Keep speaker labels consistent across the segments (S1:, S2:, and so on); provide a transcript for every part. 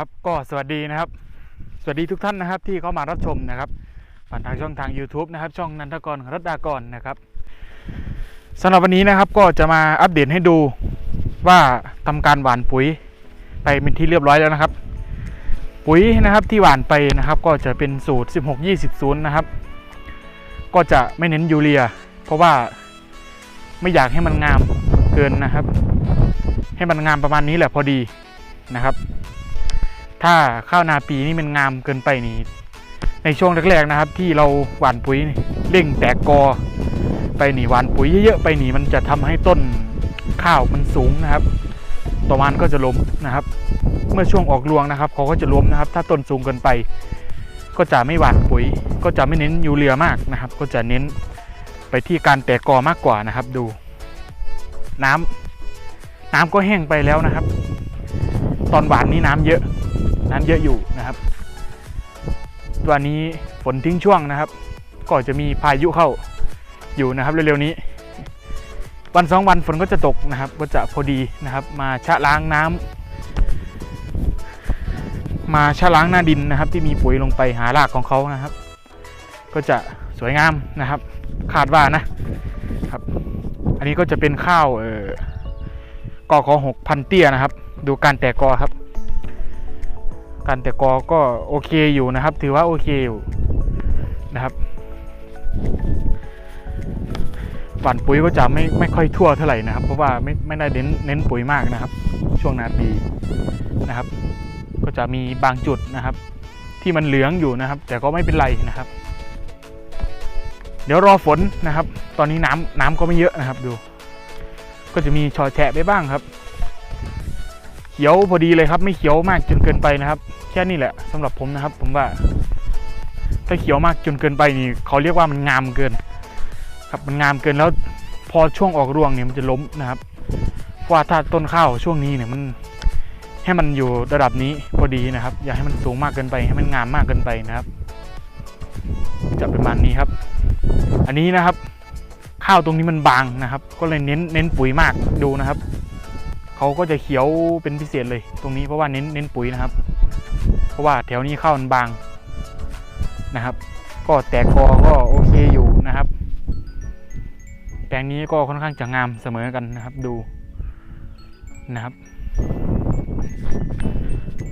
S1: ครับก็สวัสดีนะครับ สวัสดีทุกท่านนะครับที่เข้ามารับชมนะครับผ่านทางช่องทาง YouTube นะครับ ช่องนันทกรรัตดากรนะครับสำหรับวันนี้นะครับก็จะมาอัปเดตให้ดูว่าทำการหว่านปุ๋ยไปเป็นที่เรียบร้อยแล้วนะครับ ปุ๋ยนะครับที่หว่านไปนะครับก็จะเป็นสูตร 16 20นะครับ ก็จะไม่เน้นยูเรีย เพราะว่าไม่อยากให้มันงามเกินนะครับ ให้มันงามประมาณนี้แหละพอดีนะครับ ถ้าข้าวนาปีนี่มันงามเกินไปนี่ ในช่วงแรกๆนะครับ ที่เราหว่านปุ๋ยนี่เร่งแตกกอ ไปนี่หว่านปุ๋ยเยอะๆไปนี่มันจะทำให้ต้นข้าวมันสูงนะครับ ต่อมันก็จะล้มนะครับ เมื่อช่วงออกรวงนะครับเขาก็จะล้มนะครับ ถ้าต้นสูงเกินไป ก็จะไม่หว่านปุ๋ย ก็จะไม่เน้นยูเรียมากนะครับ ก็จะเน้นไปที่การแตกกอมากกว่านะครับดู น้ำน้ำก็แห้งไปแล้วนะครับ ตอนหวานนี้น้ำเยอะ น้ำเยอะอยู่นะครับวันนี้ฝนทิ้งช่วงนะครับ ก็จะมีพายุเข้าอยู่นะครับเร็วๆนี้ วันสองวันฝนก็จะตกนะครับ ก็จะพอดีนะครับ มาชะล้างน้ำมาชะล้างหน้าดินนะครับ ที่มีปุ๋ยลงไปหารากของเขานะครับ ก็จะสวยงามนะครับ คาดว่านะครับ อันนี้ก็จะเป็นข้าวเอ่อกอขอหกพันเตี้ยนะครับ ดูการแตกกอครับ การแต่กอก็โอเคอยู่นะครับ ถือว่าโอเคอยู่นะครับหว่านปุ๋ยก็จะไม่ไม่ค่อยทั่วเท่าไหร่นะครับ เพราะว่าไม่ไม่ได้เน้นเน้นปุ๋ยมากนะครับ ช่วงนาปีนะครับ ก็จะมีบางจุดนะครับ ที่มันเหลืองอยู่นะครับ แต่ก็ไม่เป็นไรนะครับ เดี๋ยวรอฝนนะครับ ตอนนี้น้ำน้ำก็ไม่เยอะนะครับดู ก็จะมีชอแฉะไปบ้างครับ เขียวพอดีเลยครับ ไม่เขียวมากจนเกินไปนะครับ แค่นี้แหละสำหรับผมนะครับ ผมว่า ถ้าเขียวมากจนเกินไปนี่เขาเรียกว่ามันงามเกิน ครับมันงามเกินแล้วพอช่วงออกรวงเนี่ยมันจะล้มนะครับเพราะว่าถ้าต้นข้าวช่วงนี้เนี่ยมันให้มันอยู่ระดับนี้พอดีนะครับ อย่าให้มันสูงมากเกินไปให้มันงามมากเกินไปนะครับ จะประมาณนี้ครับ อันนี้นะครับ ข้าวตรงนี้มันบางนะครับ ก็เลยเน้นเน้นปุ๋ยมากดูนะครับ เขาก็จะเขียวเป็นพิเศษเลย ตรงนี้เพราะว่าเน้นเน้นปุ๋ยนะครับ เพราะว่าแถวนี้ข้าวมันบางนะครับ ก็แตกกอก็โอเคอยู่นะครับ แปลงนี้ก็ค่อนข้างจะงามเสมอกันนะครับดูนะครับ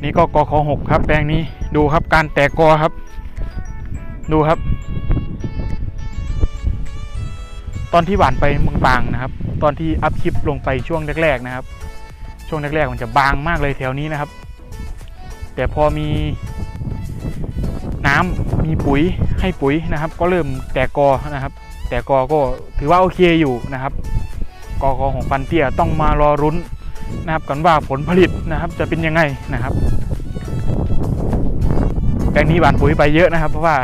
S1: นี่ก็กอขอหกครับ แปลงนี้ดูครับการแตกกอครับ ดูครับ ตอนที่หวานไปบางๆนะครับ ตอนที่อัพคลิปลงไปช่วงแรกๆนะครับ ช่วงแรกๆมันจะบางมากเลยแถวนี้นะครับ แต่พอมีน้ำมีปุ๋ยให้ปุ๋ยนะครับ ก็เริ่มแตกกอนะครับ แตกกอก็ถือว่าโอเคอยู่นะครับ กอกอของปันเตี้ยต้องมารอรุ้นนะครับกันว่าผลผลิตนะครับ จะเป็นยังไงนะครับแปลงนี้หวานปุ๋ยไปเยอะนะครับ เพราะว่า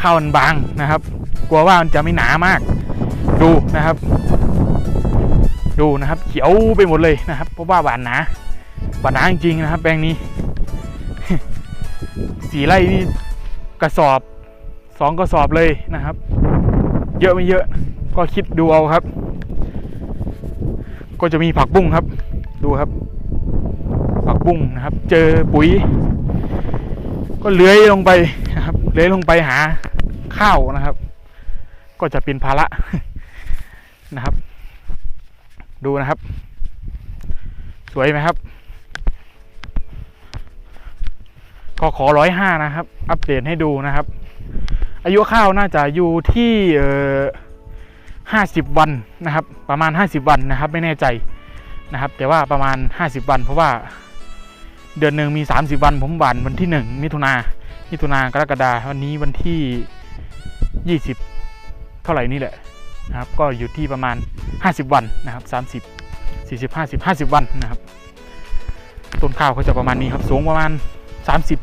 S1: ข้าวมันบางนะครับ กลัวว่ามันจะไม่หนามาก ดูนะครับ ดูนะครับ เขียวไปหมดเลยนะครับ เพราะว่าหวานหนาหวานหนาจริงๆนะครับ แปลงนี้สีไร่นี่กระสอบสองกระสอบเลยนะครับ เยอะไม่เยอะ ก็คิดดูเอาครับ ก็จะมีผักบุ้งครับ ดูครับ ผักบุ้งนะครับ เจอปุ๋ย ก็เลื้อยลงไปนะครับเลื้อยลงไปหาข้าวนะครับ ก็จะเป็นภาระนะครับ ดูนะครับ สวยไหมครับก็ขอร้อยห้านะครับ อัปเดตให้ดูนะครับ อายุข้าวน่าจะอยู่ที่ห้าสิบวันนะครับ ประมาณห้าสิบวันนะครับ ไม่แน่ใจนะครับ แต่ว่าประมาณห้าสิบวัน เพราะว่าเดือนหนึ่งมีสามสิบวัน ผมหวานวันที่หนึ่งมิถุนามิถุนากรกฎาวันนี้วันที่ยี่สิบเท่าไหร่นี่แหละ นะครับก็อยู่ที่ประมาณห้าสิบวันนะครับสามสิบสี่สิบห้าสิบห้าสิบวันนะครับ ต้นข้าวเขาจะประมาณนี้ครับสูงประมาณสามสิบ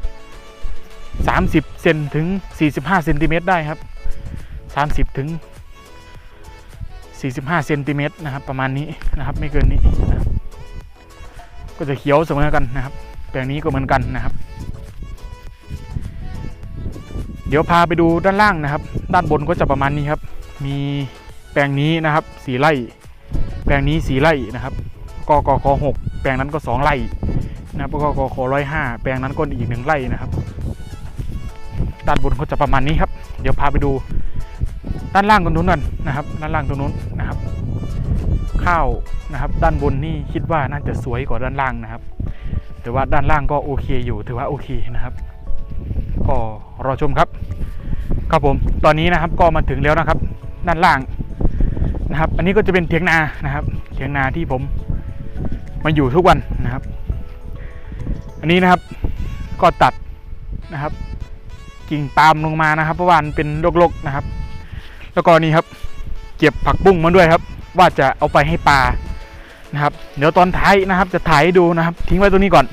S1: 30เซนถึง 45เซนติเมตรได้ครับ 30ถึง45เซนติเมตรนะครับประมาณนี้นะครับไม่เกินนี้นะครับก็จะเขียวเสมอกันนะครับ แปลงนี้ก็เหมือนกันนะครับ เดี๋ยวพาไปดูด้านล่างนะครับ ด้านบนก็จะประมาณนี้ครับ มี แปลงนี้นะครับสีไร่ แปลงนี้สีไร่นะครับกกคหกแปลงนั้นก็สองไร่นะครับก็กขอร้อยห้าแปลงนั้นก็อีกหนึ่งไร่นะครับด้านบนก็จะประมาณนี้ครับ เดี๋ยวพาไปดูด้านล่างตรงนู้นกันนะครับ ด้านล่างตรงนู้นนะครับ ข้าวนะครับ ด้านบนนี่คิดว่าน่าจะสวยกว่าด้านล่างนะครับ แต่ว่าด้านล่างก็โอเคอยู่ถือว่าโอเคนะครับ ก็รอชมครับ ครับผมตอนนี้นะครับก็มาถึงแล้วนะครับ ด้านล่าง นะครับ อันนี้ก็จะเป็นเถียงนานะครับ เถียงนาที่ผมมาอยู่ทุกวันนะครับ อันนี้นะครับก็ตัดนะครับ กิ่งปาล์มลงมานะครับเพราะว่ามันเป็นโรกๆนะครับ แล้วก็นี่ครับ เก็บผักบุ้งมาด้วยครับ ว่าจะเอาไปให้ปลานะครับ เดี๋ยวตอนท้ายนะครับ จะถ่ายให้ดูนะครับ ทิ้งไว้ตรงนี้ก่อน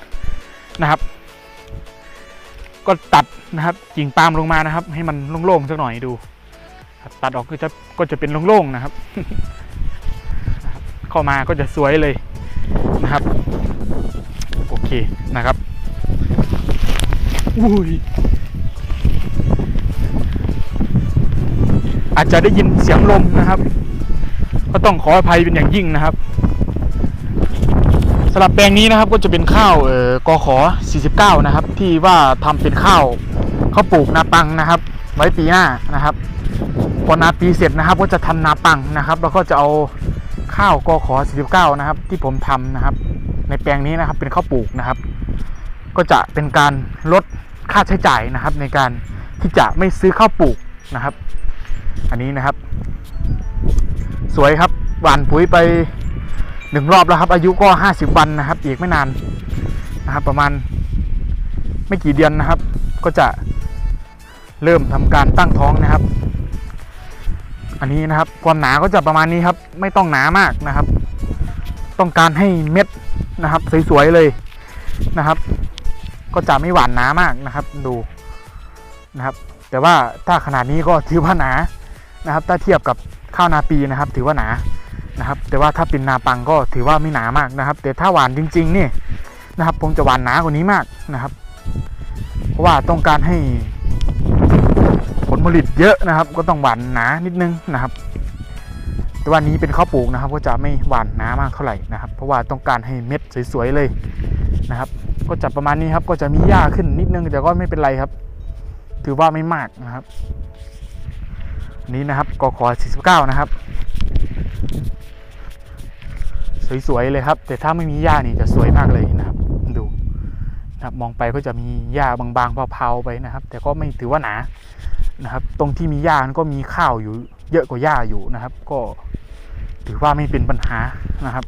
S1: นะครับ ก็ตัดนะครับกิ่งปาล์มลงมานะครับ ให้มันโล่งๆสักหน่อยดู ครับตัดออกก็จะก็จะเป็นโล่งๆนะครับ เข้ามาก็จะสวยเลยนะครับ โอเคนะครับอุ้ยอาจจะได้ยินเสียงลมนะครับ ก็ต้องขออภัยเป็นอย่างยิ่งนะครับสำหรับแปลงนี้นะครับก็จะเป็นข้าวเอ่อกขอ 49 นะครับ ที่ว่าทำเป็นข้าวข้าวปลูกนาปังนะครับ ไว้ปีหน้านะครับ พอนาปีเสร็จนะครับก็จะทำนาปังนะครับแล้วก็จะเอาข้าวกอขอ49นะครับ ที่ผมทำนะครับ ในแปลงนี้นะครับเป็นข้าวปลูกนะครับ ก็จะเป็นการลดค่าใช้จ่ายนะครับ ในการที่จะไม่ซื้อข้าวปลูกนะครับ อันนี้นะครับ สวยครับหว่านปุ๋ยไปหนึ่งรอบแล้วครับ อายุก็ 50 วันนะครับ อีกไม่นานนะครับ ประมาณไม่กี่เดือนนะครับ ก็จะเริ่มทำการตั้งท้องนะครับ อันนี้นะครับความหนาก็จะประมาณนี้ครับ ไม่ต้องหนามากนะครับ ต้องการให้เม็ดนะครับ สวยๆเลยนะครับ ก็จะไม่หวานหนามากนะครับดูนะครับ แต่ว่าถ้าขนาดนี้ก็ถือว่าหนานะครับ ถ้าเทียบกับข้าวนาปีนะครับ ถือว่าหนานะครับ แต่ว่าถ้าเป็นนาปังก็ถือว่าไม่หนามากนะครับ แต่ถ้าหวานจริงๆนี่นะครับผมจะหวานหนากว่านี้มากนะครับ เพราะว่าต้องการให้ ลผลิตเยอะนะครับ ก็ต้องหวานหนานิดนึงนะครับ แต่ว่านี้เป็นข้าวปลูกนะครับ ก็จะไม่หวานหนามากเท่าไหร่นะครับ เพราะว่าต้องการให้เม็ดสวยๆเลยนะครับ ก็จะประมาณนี้ครับ ก็จะมีหญ้าขึ้นนิดนึงแต่ก็ไม่เป็นไรครับ ถือว่าไม่มากนะครับนนี้นะครับกขอ49 นะครับ สวยๆเลยครับ แต่ถ้าไม่มีหญ้านี่จะสวยมากเลยนะครับดูนะครับมองไปก็จะมีหญ้าบางๆเผาๆไปนะครับ แต่ก็ไม่ถือว่าหนา นะครับ ตรงที่มีหญ้าก็มีข้าวอยู่เยอะกว่าหญ้าอยู่นะครับ ก็ถือว่าไม่เป็นปัญหานะครับ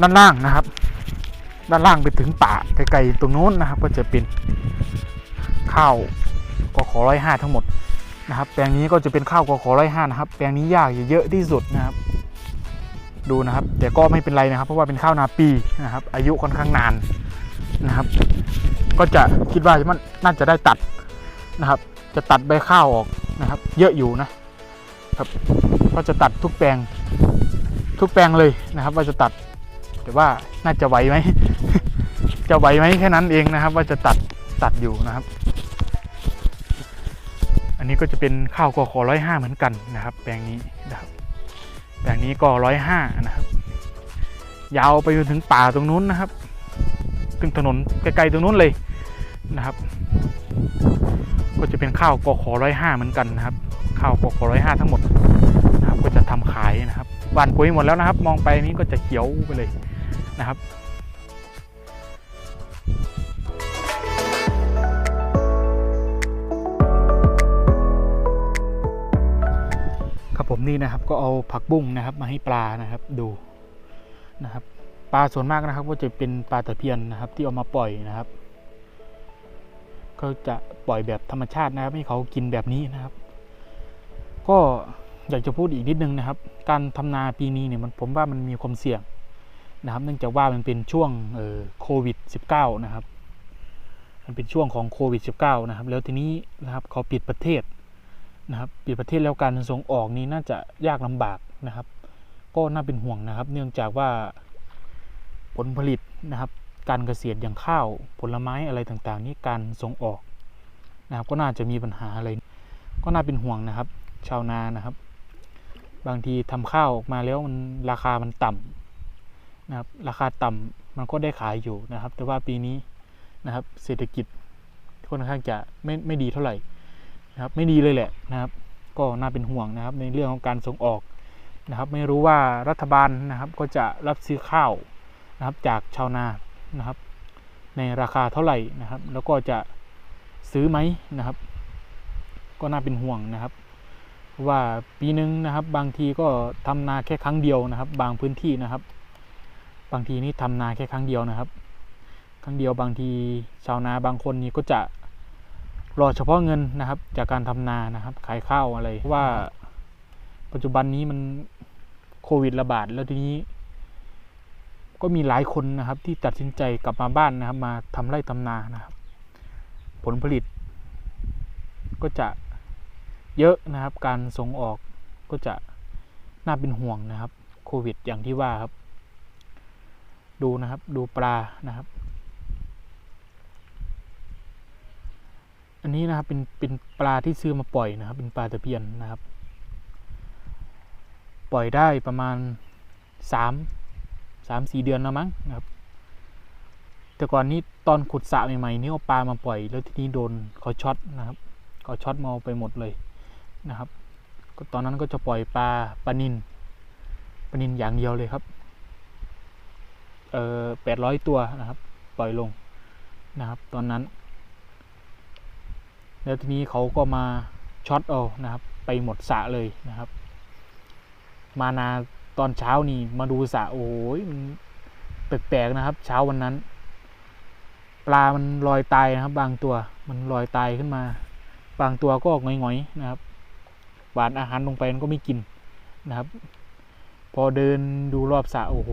S1: ด้านล่างนะครับ ด้านล่างไปถึงป่าไกลๆตรงโน้นนะครับ ก็จะเป็นข้าวกขอร้อยห้าทั้งหมดนะครับ แปลงนี้ก็จะเป็นข้าวกขอร้อยห้านะครับ แปลงนี้ยากเยอะที่สุดนะครับ ดูนะครับ แต่ก็ไม่เป็นไรนะครับ เพราะว่าเป็นข้าวนาปีนะครับ อายุค่อนข้างนานนะครับ ก็จะคิดว่ามันน่าจะได้ตัด นะครับ จะตัดใบข้าวออกนะครับ เยอะอยู่นะครับก็จะตัดทุกแปลงทุกแปลงเลยนะครับ ว่าจะตัดแต่ว่าน่าจะไหวไหมจะไหวไหมแค่นั้นเองนะครับ ว่าจะตัดตัดอยู่นะครับ อันนี้ก็จะเป็นข้าวกขอร้อยห้าเหมือนกันนะครับ แปลงนี้นะครับ แปลงนี้ก็ร้อยห้านะครับ ยาวไปจนถึงป่าตรงนู้นนะครับ ถึงถนนไกลๆตรงนู้นเลยนะครับ ก็จะเป็นข้าวกขอร้อยห้าเหมือนกันนะครับข้าวกขอร้อยห้าทั้งหมดนะครับก็จะทำขายนะครับหวานปุ๋ยหมดแล้วนะครับ มองไปนี้ก็จะเขียวไปเลยนะครับครับผมนี่นะครับก็เอาผักบุ้งนะครับมาให้ปลานะครับดูนะครับ ปลาส่วนมากนะครับ ก็จะเป็นปลาตะเพียนนะครับ ที่เอามาปล่อยนะครับ ก็จะปล่อยแบบธรรมชาตินะครับ ให้เขากินแบบนี้นะครับ ก็อยากจะพูดอีกนิดนึงนะครับ การทำนาปีนี้เนี่ยมันผมว่ามันมีความเสี่ยงนะครับ เนื่องจากว่ามันเป็นช่วงโควิด -19 นะครับ มันเป็นช่วงของโควิด -19 นะครับ แล้วทีนี้นะครับเขาปิดประเทศนะครับ ปิดประเทศแล้วการส่งออกนี้น่าจะยากลำบากนะครับ ก็น่าเป็นห่วงนะครับ เนื่องจากว่าผลผลิตนะครับ การเกษตรอย่างข้าวผลไม้อะไรต่างๆ นี้การส่งออกนะครับก็น่าจะมีปัญหาอะไร ก็น่าเป็นห่วงนะครับ ชาวนานะครับ บางทีทำข้าวออกมาแล้วมันราคามันต่นะครับราคาต่ำมันก็ได้ขายอยู่นะครับ แต่ว่าปีนี้นะครับ เศรษฐกิจค่อนข้างจะไม่ไม่ดีเท่าไหร่นะครับ ไม่ดีเลยแหละนะครับ ก็น่าเป็นห่วงนะครับ ในเรื่องของการส่งออกนะครับ ไม่รู้ว่ารัฐบาลนะครับ ก็จะรับซื้อข้าวนะครับ จากชาวนา นะครับ ในราคาเท่าไหร่นะครับ แล้วก็จะซื้อไหมนะครับ ก็น่าเป็นห่วงนะครับ ว่าปีหนึ่งนะครับ บางทีก็ทำนาแค่ครั้งเดียวนะครับ บางพื้นที่นะครับ บางทีนี่ทำนาแค่ครั้งเดียวนะครับ ครั้งเดียวบางทีชาวนาบางคนนี่ก็จะรอเฉพาะเงินนะครับ จากการทำนานะครับ ขายข้าวอะไรเพราะว่าปัจจุบันนี้มันโควิดระบาดแล้วทีนี้ ก็มีหลายคนนะครับที่ตัดสินใจกลับมาบ้านนะครับ มาทำไร่ทำนานะครับ ผลผลิต ก็จะเยอะนะครับ การส่งออกก็จะน่าเป็นห่วงนะครับ โควิดอย่างที่ว่าครับ ดูนะครับดูปลานะครับ อันนี้นะครับเป็นเป็นปลาที่ซื้อมาปล่อยนะครับ เป็นปลาตะเพียนนะครับ ปล่อยได้ประมาณสาม สามสี่เดือนแล้วมั้งนะครับ แต่ก่อนนี้ตอนขุดสระใหม่ๆนี่เอาปลามาปล่อย แล้วทีนี้โดนเขาช็อตนะครับเขาช็อตมาไปหมดเลยนะครับ ก็ตอนนั้นก็จะปล่อยปลาปลานินปลานินอย่างเดียวเลยครับ เอ่อแปดร้อยตัวนะครับ ปล่อยลงนะครับ ตอนนั้น แล้วทีนี้เขาก็มาช็อตเอานะครับ ไปหมดสระเลยนะครับ มานา ตอนเช้านี่มาดูสระโอ้ยมันแปลกๆนะครับ เช้าวันนั้น ปลามันลอยตายนะครับ บางตัวมันลอยตายขึ้นมา บางตัวก็หงอยๆนะครับหวานอาหารลงไปมันก็ไม่กินนะครับ พอเดินดูรอบสระโอ้โห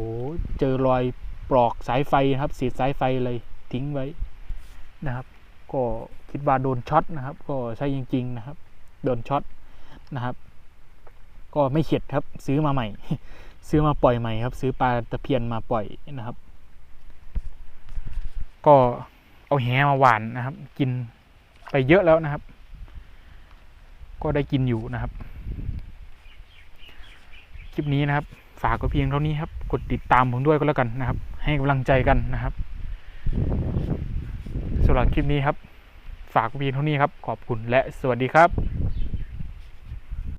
S1: เจอรอยปลอกสายไฟนะครับเศษสายไฟเลยทิ้งไว้นะครับ ก็คิดว่าโดนช็อตนะครับ ก็ใช่จริง ๆ นะครับ โดนช็อตนะครับ ก็ไม่เข็ดครับซื้อมาใหม่ ซื้อมาปล่อยใหม่ครับ ซื้อปลาตะเพียนมาปล่อยนะครับ ก็เอาแหมาหวานนะครับ กินไปเยอะแล้วนะครับ ก็ได้กินอยู่นะครับ คลิปนี้นะครับ ฝากก็เพียงเท่านี้ครับ กดติดตามผมด้วยก็แล้วกันนะครับ ให้กำลังใจกันนะครับสำหรับคลิปนี้ครับ ฝากก็เพียงเท่านี้ครับ ขอบคุณและสวัสดีครับ